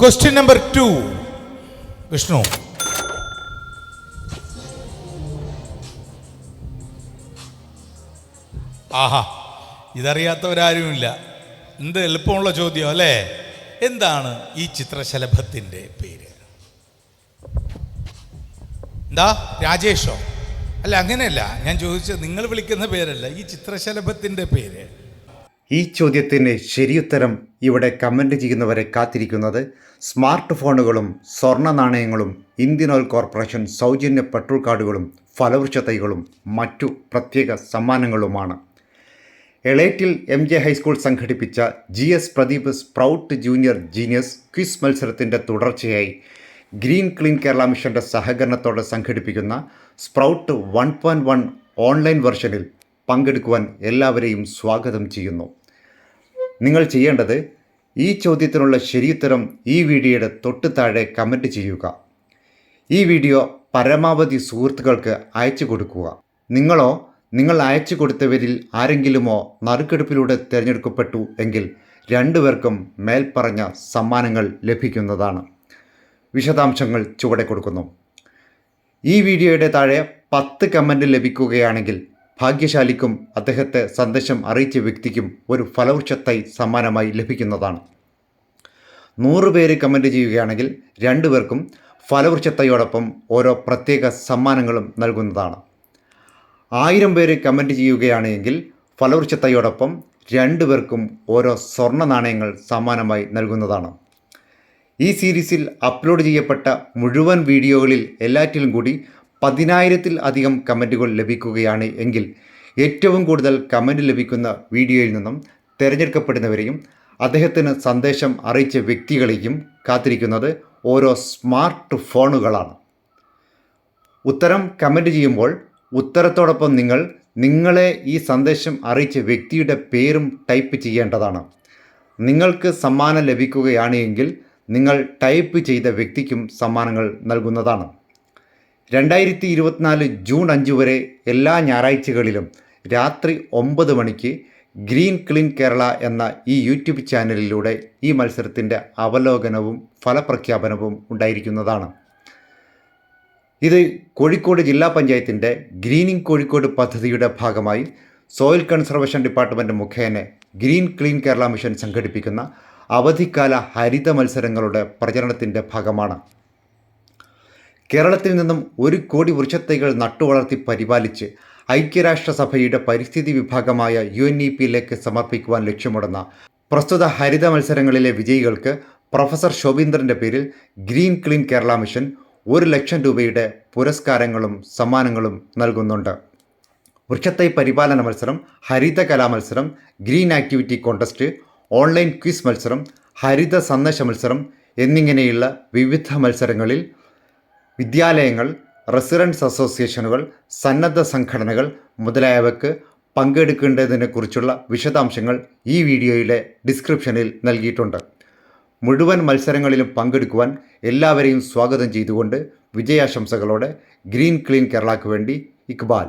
Question number two Vishnu ആഹാ ഇതറിയാത്തവരാരുമില്ല. എന്ത് എളുപ്പമുള്ള ചോദ്യം അല്ലേ? എന്താണ് ഈ ചിത്രശലഭത്തിന്റെ പേര്? എന്താ രാജേഷോ? അല്ല അങ്ങനെയല്ല. ഞാൻ ചോദിച്ചത് നിങ്ങൾ വിളിക്കുന്ന പേരല്ല ഈ ചിത്രശലഭത്തിന്റെ പേര്. ഈ ചോദ്യത്തിന് ശരിയുത്തരം ഇവിടെ കമന്റ് ചെയ്യുന്നവരെ കാത്തിരിക്കുന്നത് സ്മാർട്ട് ഫോണുകളും സ്വർണ നാണയങ്ങളും ഇന്ത്യൻ ഓയിൽ കോർപ്പറേഷൻ സൗജന്യ പെട്രോൾ കാർഡുകളും ഫലവൃക്ഷ തൈകളും മറ്റു പ്രത്യേക സമ്മാനങ്ങളുമാണ്. എളേറ്റിൽ എം ജെ ഹൈസ്കൂൾ സംഘടിപ്പിച്ച G S Pradeep sprout junior genius quiz മത്സരത്തിന്റെ തുടർച്ചയായി ഗ്രീൻ ക്ലീൻ കേരള മിഷന്റെ സഹകരണത്തോടെ സംഘടിപ്പിക്കുന്ന sprout one point one online വെർഷനിൽ പങ്കെടുക്കുവാൻ എല്ലാവരെയും സ്വാഗതം ചെയ്യുന്നു. നിങ്ങൾ ചെയ്യേണ്ടത് ഈ ചോദ്യത്തിനുള്ള ശരിയുത്തരം ഈ വീഡിയോയുടെ തൊട്ട് താഴെ കമന്റ് ചെയ്യുക. ഈ വീഡിയോ പരമാവധി സുഹൃത്തുക്കൾക്ക് അയച്ചു കൊടുക്കുക. നിങ്ങളോ നിങ്ങൾ അയച്ചു കൊടുത്തവരിൽ ആരെങ്കിലുമോ നറുക്കെടുപ്പിലൂടെ തിരഞ്ഞെടുക്കപ്പെട്ടു എങ്കിൽ രണ്ടുപേർക്കും മേൽപ്പറഞ്ഞ സമ്മാനങ്ങൾ ലഭിക്കുന്നതാണ്. വിശദാംശങ്ങൾ ചുവടെ കൊടുക്കുന്നു. ഈ വീഡിയോയുടെ താഴെ പത്ത് കമന്റ് ലഭിക്കുകയാണെങ്കിൽ ഭാഗ്യശാലിക്കും അദ്ദേഹത്തെ സന്ദേശം അറിയിച്ച വ്യക്തിക്കും ഒരു ഫലവൃക്ഷത്തൈ സമ്മാനമായി ലഭിക്കുന്നതാണ്. നൂറ് പേര് കമന്റ് ചെയ്യുകയാണെങ്കിൽ രണ്ടുപേർക്കും ഫലവൃക്ഷത്തൈയോടൊപ്പം ഓരോ പ്രത്യേക സമ്മാനങ്ങളും നൽകുന്നതാണ്. ആയിരം പേര് കമന്റ് ചെയ്യുകയാണെങ്കിൽ ഫലവൃക്ഷത്തൈയോടൊപ്പം രണ്ടുപേർക്കും ഓരോ സ്വർണ നാണയങ്ങൾ സമ്മാനമായി നൽകുന്നതാണ്. ഈ സീരീസിൽ അപ്ലോഡ് ചെയ്യപ്പെട്ട മുഴുവൻ വീഡിയോകളിൽ എല്ലാറ്റിലും കൂടി പതിനായിരത്തിൽ അധികം കമന്റുകൾ ലഭിക്കുകയാണ് എങ്കിൽ ഏറ്റവും കൂടുതൽ കമന്റ് ലഭിക്കുന്ന വീഡിയോയിൽ നിന്നും തിരഞ്ഞെടുക്കപ്പെടുന്നവരെയും അദ്ദേഹത്തിന് സന്ദേശം അറിയിച്ച വ്യക്തികളെയും കാത്തിരിക്കുന്നത് ഓരോ സ്മാർട്ട് ഫോണുകളാണ്. ഉത്തരം കമന്റ് ചെയ്യുമ്പോൾ ഉത്തരത്തോടൊപ്പം നിങ്ങൾ നിങ്ങളെ ഈ സന്ദേശം അറിയിച്ച വ്യക്തിയുടെ പേരും ടൈപ്പ് ചെയ്യേണ്ടതാണ്. നിങ്ങൾക്ക് സമ്മാനം ലഭിക്കുകയാണ് എങ്കിൽ നിങ്ങൾ ടൈപ്പ് ചെയ്ത വ്യക്തിക്കും സമ്മാനങ്ങൾ നൽകുന്നതാണ്. രണ്ടായിരത്തി ഇരുപത്തിനാല് ജൂൺ അഞ്ച് വരെ എല്ലാ ഞായറാഴ്ചകളിലും രാത്രി ഒമ്പത് മണിക്ക് ഗ്രീൻ ക്ലീൻ കേരള എന്ന ഈ യൂട്യൂബ് ചാനലിലൂടെ ഈ മത്സരത്തിന്റെ അവലോകനവും ഫലപ്രഖ്യാപനവും ഉണ്ടായിരിക്കുന്നതാണ്. ഇത് കോഴിക്കോട് ജില്ലാ പഞ്ചായത്തിന്റെ ഗ്രീനിങ് കോഴിക്കോട് പദ്ധതിയുടെ ഭാഗമായി സോയിൽ കൺസർവേഷൻ ഡിപ്പാർട്ട്മെന്റ് മുഖേന ഗ്രീൻ ക്ലീൻ കേരള മിഷൻ സംഘടിപ്പിക്കുന്ന അവധിക്കാല ഹരിത മത്സരങ്ങളുടെ പ്രചരണത്തിന്റെ ഭാഗമാണ്. കേരളത്തിൽ നിന്നും ഒരു കോടി വൃക്ഷത്തൈകൾ നട്ടുവളർത്തി പരിപാലിച്ച് ഐക്യരാഷ്ട്രസഭയുടെ പരിസ്ഥിതി വിഭാഗമായ യു എൻ ഇ പിയിലേക്ക് സമർപ്പിക്കുവാൻ ലക്ഷ്യമിടുന്ന പ്രസ്തുത ഹരിത മത്സരങ്ങളിലെ വിജയികൾക്ക് പ്രൊഫസർ ശോഭീന്ദ്രന്റെ പേരിൽ ഗ്രീൻ ക്ലീൻ കേരള മിഷൻ ഒരു ലക്ഷം രൂപയുടെ പുരസ്കാരങ്ങളും സമ്മാനങ്ങളും നൽകുന്നുണ്ട്. വൃക്ഷത്തൈ പരിപാലന മത്സരം ഹരിത കലാ മത്സരം green activity contest online quiz മത്സരം ഹരിത സന്ദേശ മത്സരം എന്നിങ്ങനെയുള്ള വിവിധ മത്സരങ്ങളിൽ വിദ്യാലയങ്ങൾ റെസിഡൻസ് അസോസിയേഷനുകൾ സന്നദ്ധ സംഘടനകൾ മുതലായവയ്ക്ക് പങ്കെടുക്കേണ്ടതിനെക്കുറിച്ചുള്ള വിശദാംശങ്ങൾ ഈ വീഡിയോയിലെ ഡിസ്ക്രിപ്ഷനിൽ നൽകിയിട്ടുണ്ട്. മുഴുവൻ മത്സരങ്ങളിലും പങ്കെടുക്കുവാൻ എല്ലാവരെയും സ്വാഗതം ചെയ്തുകൊണ്ട് വിജയാശംസകളോടെ ഗ്രീൻ ക്ലീൻ കേരളക്ക് വേണ്ടി ഇക്ബാൽ.